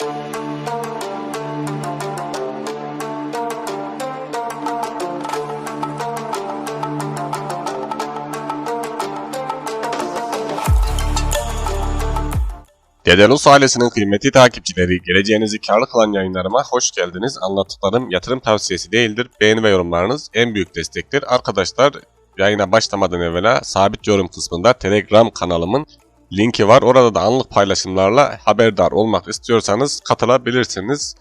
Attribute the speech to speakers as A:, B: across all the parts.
A: Dedelus ailesinin kıymetli takipçileri, geleceğinizi karlı kılan yayınlarıma hoş geldiniz. Anlattıklarım yatırım tavsiyesi değildir. Beğeni ve yorumlarınız en büyük destektir. Arkadaşlar yayına başlamadan evvela sabit yorum kısmında Telegram kanalımın linki var. Orada da anlık paylaşımlarla haberdar olmak istiyorsanız katılabilirsiniz.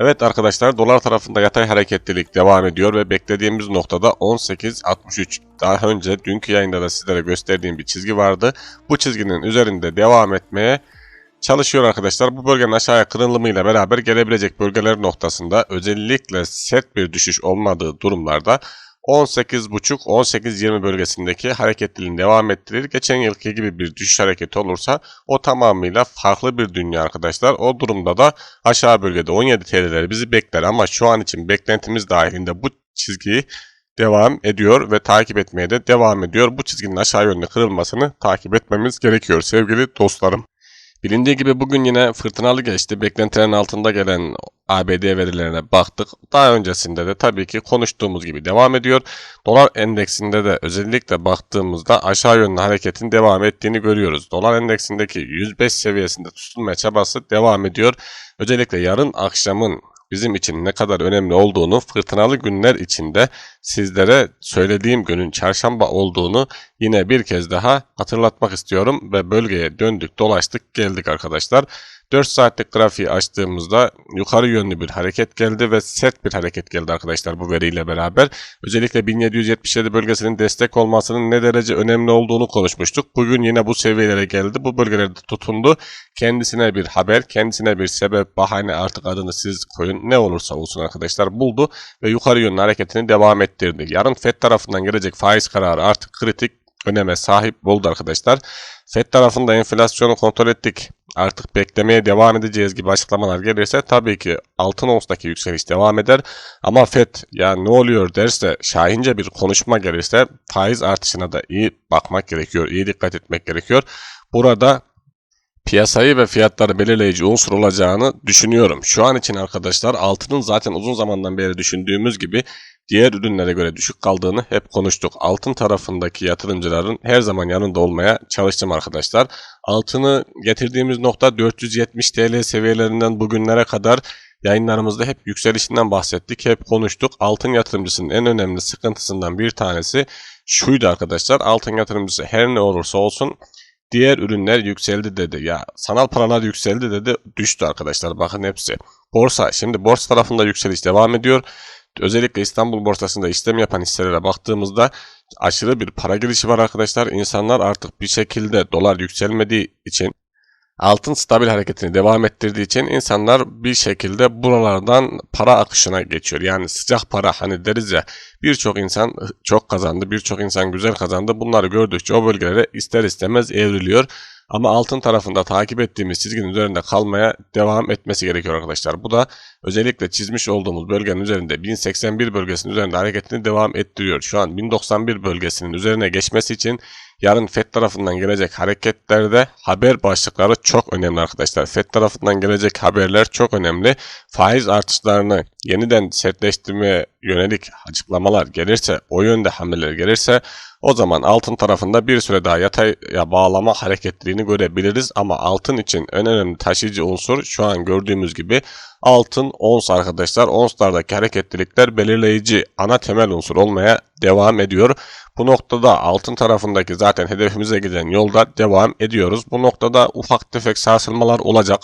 A: Evet arkadaşlar dolar tarafında yatay hareketlilik devam ediyor ve beklediğimiz noktada 18.63. Daha önce dünkü yayında da sizlere gösterdiğim bir çizgi vardı. Bu çizginin üzerinde devam etmeye çalışıyor arkadaşlar. Bu bölgenin aşağıya kırılımıyla beraber gelebilecek bölgeler noktasında özellikle sert bir düşüş olmadığı durumlarda 18.5-18.20 bölgesindeki hareketliliğin devam ettirir. Geçen yılki gibi bir düşüş hareketi olursa o tamamıyla farklı bir dünya arkadaşlar. O durumda da aşağı bölgede 17 TL'leri bizi bekler ama şu an için beklentimiz dahilinde bu çizgiyi devam ediyor ve takip etmeye de devam ediyor. Bu çizginin aşağı yönlü kırılmasını takip etmemiz gerekiyor sevgili dostlarım. Bilindiği gibi bugün yine fırtınalı geçti. Beklentilerin altında gelen ABD verilerine baktık. Daha öncesinde de tabii ki konuştuğumuz gibi devam ediyor. Dolar endeksinde de özellikle baktığımızda aşağı yönlü hareketin devam ettiğini görüyoruz. Dolar endeksindeki 105 seviyesinde tutulmaya çabası devam ediyor. Özellikle yarın akşamın bizim için ne kadar önemli olduğunu fırtınalı günler içinde sizlere söylediğim günün çarşamba olduğunu yine bir kez daha hatırlatmak istiyorum ve bölgeye döndük dolaştık geldik arkadaşlar. 4 saatlik grafiği açtığımızda yukarı yönlü bir hareket geldi ve sert bir hareket geldi arkadaşlar bu veriyle beraber. Özellikle 1777 bölgesinin destek olmasının ne derece önemli olduğunu konuşmuştuk. Bugün yine bu seviyelere geldi. Bu bölgelerde tutundu. Kendisine bir haber, kendisine bir sebep, bahane artık adını siz koyun. Ne olursa olsun arkadaşlar buldu ve yukarı yönlü hareketini devam ettirdi. Yarın FED tarafından gelecek faiz kararı artık kritik öneme sahip oldu arkadaşlar. FED tarafında enflasyonu kontrol ettik. Artık beklemeye devam edeceğiz gibi açıklamalar gelirse tabii ki altın onsdaki yükseliş devam eder. Ama FED ya ne oluyor derse şahince bir konuşma gelirse faiz artışına da iyi bakmak gerekiyor. iyi dikkat etmek gerekiyor. Burada piyasayı ve fiyatları belirleyici unsur olacağını düşünüyorum. Şu an için arkadaşlar altının zaten uzun zamandan beri düşündüğümüz gibi diğer ürünlere göre düşük kaldığını hep konuştuk. Altın tarafındaki yatırımcıların her zaman yanında olmaya çalıştım arkadaşlar. Altını getirdiğimiz nokta 470 TL seviyelerinden bugünlere kadar yayınlarımızda hep yükselişinden bahsettik, hep konuştuk. Altın yatırımcısının en önemli sıkıntısından bir tanesi şuydu arkadaşlar. Altın yatırımcısı her ne olursa olsun diğer ürünler yükseldi dedi. Ya sanal paralar yükseldi dedi. Düştü arkadaşlar. Bakın hepsi. Borsa. Şimdi borsa tarafında yükseliş devam ediyor. Özellikle İstanbul borsasında işlem yapan hisselere baktığımızda aşırı bir para girişi var arkadaşlar. İnsanlar artık bir şekilde dolar yükselmediği için altın stabil hareketini devam ettirdiği için insanlar bir şekilde buralardan para akışına geçiyor. Yani sıcak para hani deriz ya birçok insan çok kazandı, birçok insan güzel kazandı. Bunları gördükçe o bölgelere ister istemez evriliyor. Ama altın tarafında takip ettiğimiz çizginin üzerinde kalmaya devam etmesi gerekiyor arkadaşlar. Bu da özellikle çizmiş olduğumuz bölgenin üzerinde 1081 bölgesinin üzerinde hareketini devam ettiriyor. Şu an 1091 bölgesinin üzerine geçmesi için yarın FED tarafından gelecek hareketlerde haber başlıkları çok önemli arkadaşlar. FED tarafından gelecek haberler çok önemli. Faiz artışlarını yeniden sertleştirmeye yönelik açıklamalar gelirse, o yönde hamleler gelirse o zaman altın tarafında bir süre daha yataya bağlama hareketliliğini görebiliriz. Ama altın için en önemli taşıyıcı unsur şu an gördüğümüz gibi altın ons arkadaşlar. Onslardaki hareketlilikler belirleyici ana temel unsur olmaya devam ediyor. Bu noktada altın tarafındaki zaten hedefimize giden yolda devam ediyoruz. Bu noktada ufak tefek sarsılmalar olacak.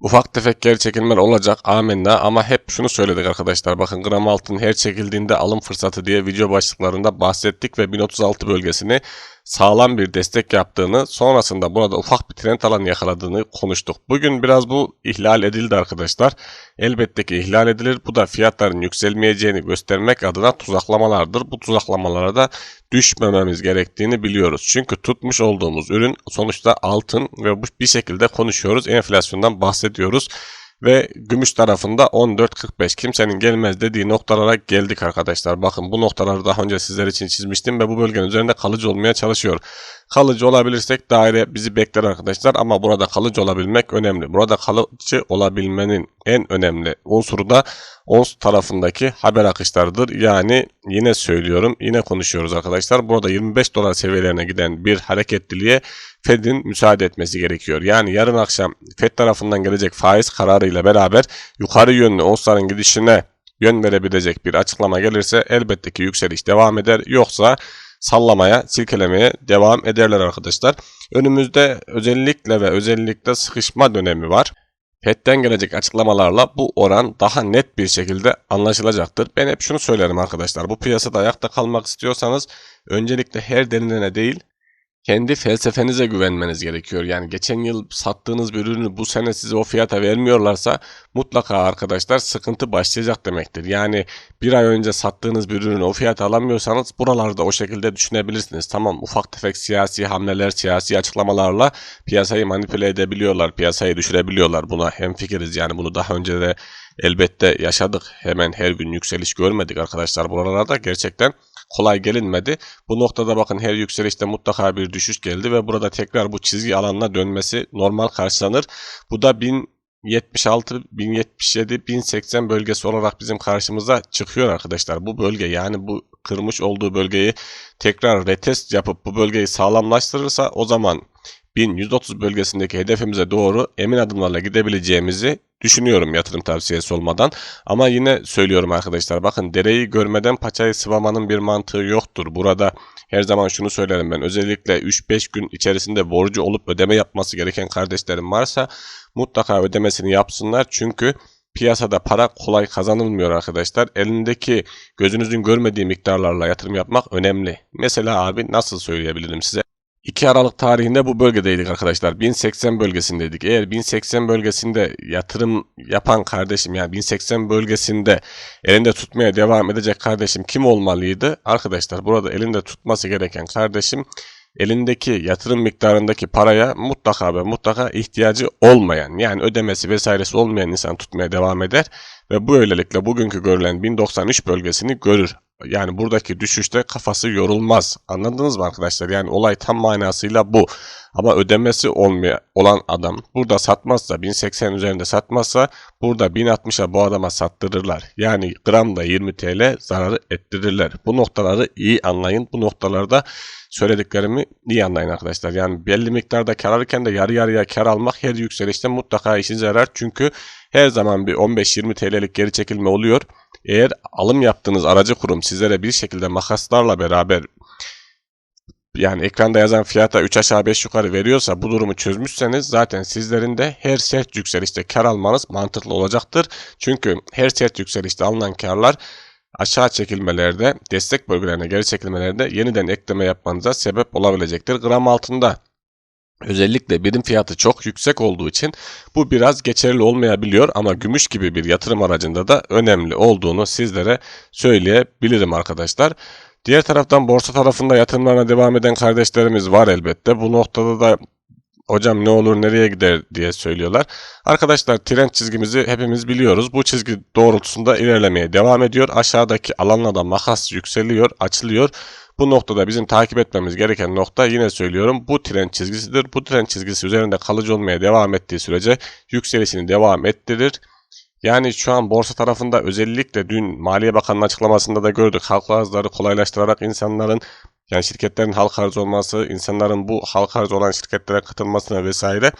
A: Ufak tefek geri çekilmeler olacak amenna ama hep şunu söyledik arkadaşlar bakın gram altın her çekildiğinde alım fırsatı diye video başlıklarında bahsettik ve 1036 bölgesini sağlam bir destek yaptığını sonrasında burada ufak bir trend alanı yakaladığını konuştuk. Bugün biraz bu ihlal edildi arkadaşlar. Elbette ki ihlal edilir. Bu da fiyatların yükselmeyeceğini göstermek adına tuzaklamalardır. Bu tuzaklamalara da düşmememiz gerektiğini biliyoruz. Çünkü tutmuş olduğumuz ürün sonuçta altın ve bu bir şekilde konuşuyoruz. Enflasyondan bahsediyoruz ve gümüş tarafında 14.45 kimsenin gelmez dediği noktalara geldik arkadaşlar. Bakın bu noktaları daha önce sizler için çizmiştim ve bu bölgenin üzerinde kalıcı olmaya çalışıyor. Kalıcı olabilirsek daire bizi bekler arkadaşlar ama burada kalıcı olabilmek önemli. Burada kalıcı olabilmenin en önemli unsuru da ONS tarafındaki haber akışlarıdır. Yani yine söylüyorum, yine konuşuyoruz arkadaşlar. Burada 25 dolar seviyelerine giden bir hareketliliğe Fed'in müsaade etmesi gerekiyor. Yani yarın akşam Fed tarafından gelecek faiz kararıyla beraber yukarı yönlü ONS'ların gidişine yön verebilecek bir açıklama gelirse elbette ki yükseliş devam eder. Yoksa sallamaya, silkelemeye devam ederler arkadaşlar. Önümüzde özellikle ve özellikle sıkışma dönemi var. FED'den gelecek açıklamalarla bu oran daha net bir şekilde anlaşılacaktır. Ben hep şunu söylerim arkadaşlar. Bu piyasada ayakta kalmak istiyorsanız öncelikle her denilene değil kendi felsefenize güvenmeniz gerekiyor. Yani geçen yıl sattığınız bir ürünü bu sene size o fiyata vermiyorlarsa mutlaka arkadaşlar sıkıntı başlayacak demektir. Yani bir ay önce sattığınız bir ürünü o fiyata alamıyorsanız buralarda o şekilde düşünebilirsiniz. Tamam ufak tefek siyasi hamleler, siyasi açıklamalarla piyasayı manipüle edebiliyorlar, piyasayı düşürebiliyorlar. Buna hemfikiriz yani bunu daha önce de elbette yaşadık. Hemen her gün yükseliş görmedik arkadaşlar buralarda. Gerçekten kolay gelinmedi. Bu noktada bakın her yükselişte mutlaka bir düşüş geldi ve burada tekrar bu çizgi alanına dönmesi normal karşılanır. Bu da 1076, 1077, 1080 bölgesi olarak bizim karşımıza çıkıyor arkadaşlar. Bu bölge yani bu kırmış olduğu bölgeyi tekrar retest yapıp bu bölgeyi sağlamlaştırırsa o zaman 1130 bölgesindeki hedefimize doğru emin adımlarla gidebileceğimizi düşünüyorum yatırım tavsiyesi olmadan. Ama yine söylüyorum arkadaşlar bakın dereyi görmeden paçayı sıvamanın bir mantığı yoktur. Burada her zaman şunu söylerim ben özellikle 3-5 gün içerisinde borcu olup ödeme yapması gereken kardeşlerim varsa mutlaka ödemesini yapsınlar. Çünkü piyasada para kolay kazanılmıyor arkadaşlar. Elindeki gözünüzün görmediği miktarlarla yatırım yapmak önemli. Mesela abi nasıl söyleyebilirim size? 2 Aralık tarihinde bu bölgedeydik arkadaşlar. 1080 bölgesindeydik. Eğer 1080 bölgesinde yatırım yapan kardeşim yani 1080 bölgesinde elinde tutmaya devam edecek kardeşim kim olmalıydı? Arkadaşlar burada elinde tutması gereken kardeşim elindeki yatırım miktarındaki paraya mutlaka ve mutlaka ihtiyacı olmayan yani ödemesi vesairesi olmayan insan tutmaya devam eder ve böylelikle bugünkü görülen 1093 bölgesini görür. Yani buradaki düşüşte kafası yorulmaz. Anladınız mı arkadaşlar? Yani olay tam manasıyla bu. Ama ödemesi olmaya, olan adam burada satmazsa 1080 üzerinde satmazsa burada 1060'a bu adama sattırırlar. Yani gramda 20 TL zararı ettirirler. Bu noktaları iyi anlayın. Bu noktalarda söylediklerimi iyi anlayın arkadaşlar. Yani belli miktarda kar alırken de yarı yarıya kar almak her yükselişte mutlaka işinize yarar. Çünkü her zaman bir 15-20 TL'lik geri çekilme oluyor. Eğer alım yaptığınız aracı kurum sizlere bir şekilde makaslarla beraber yani ekranda yazan fiyata 3 aşağı 5 yukarı veriyorsa bu durumu çözmüşseniz zaten sizlerin de her sert yükselişte kar almanız mantıklı olacaktır. Çünkü her sert yükselişte alınan karlar aşağı çekilmelerde, destek bölgelerine geri çekilmelerde yeniden ekleme yapmanıza sebep olabilecektir. Gram altında Özellikle birim fiyatı çok yüksek olduğu için bu biraz geçerli olmayabiliyor ama gümüş gibi bir yatırım aracında da önemli olduğunu sizlere söyleyebilirim arkadaşlar. Diğer taraftan borsa tarafında yatırımlarına devam eden kardeşlerimiz var elbette. Bu noktada da hocam ne olur nereye gider diye söylüyorlar. Arkadaşlar trend çizgimizi hepimiz biliyoruz. Bu çizgi doğrultusunda ilerlemeye devam ediyor. Aşağıdaki alanla da makas yükseliyor, açılıyor. Bu noktada bizim takip etmemiz gereken nokta yine söylüyorum bu trend çizgisidir. Bu trend çizgisi üzerinde kalıcı olmaya devam ettiği sürece yükselişini devam ettirir. Yani şu an borsa tarafında özellikle dün Maliye Bakanı'nın açıklamasında da gördük. Halk arzları kolaylaştırarak insanların yani şirketlerin halk arzı olması, insanların bu halk arzı olan şirketlere katılmasına vesaire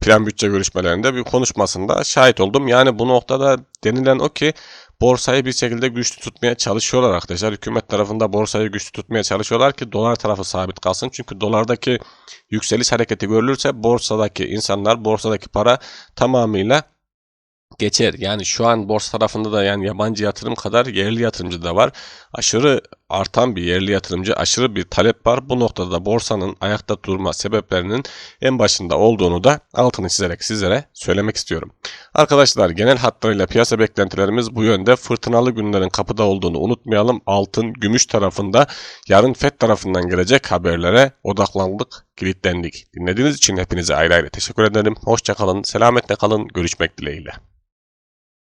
A: plan bütçe görüşmelerinde bir konuşmasında şahit oldum. Yani bu noktada denilen o ki borsayı bir şekilde güçlü tutmaya çalışıyorlar arkadaşlar. Hükümet tarafında borsayı güçlü tutmaya çalışıyorlar ki dolar tarafı sabit kalsın. Çünkü dolardaki yükseliş hareketi görülürse borsadaki insanlar, borsadaki para tamamıyla geçer. Yani şu an borsa tarafında da yani yabancı yatırım kadar yerli yatırımcı da var. Aşırı artan bir yerli yatırımcı, aşırı bir talep var. Bu noktada borsanın ayakta durma sebeplerinin en başında olduğunu da altını çizerek sizlere söylemek istiyorum. Arkadaşlar genel hatlarıyla piyasa beklentilerimiz bu yönde. Fırtınalı günlerin kapıda olduğunu unutmayalım. Altın, gümüş tarafında yarın FED tarafından gelecek haberlere odaklandık, kilitlendik. Dinlediğiniz için hepinize ayrı ayrı teşekkür ederim. Hoşçakalın, selametle kalın, görüşmek dileğiyle.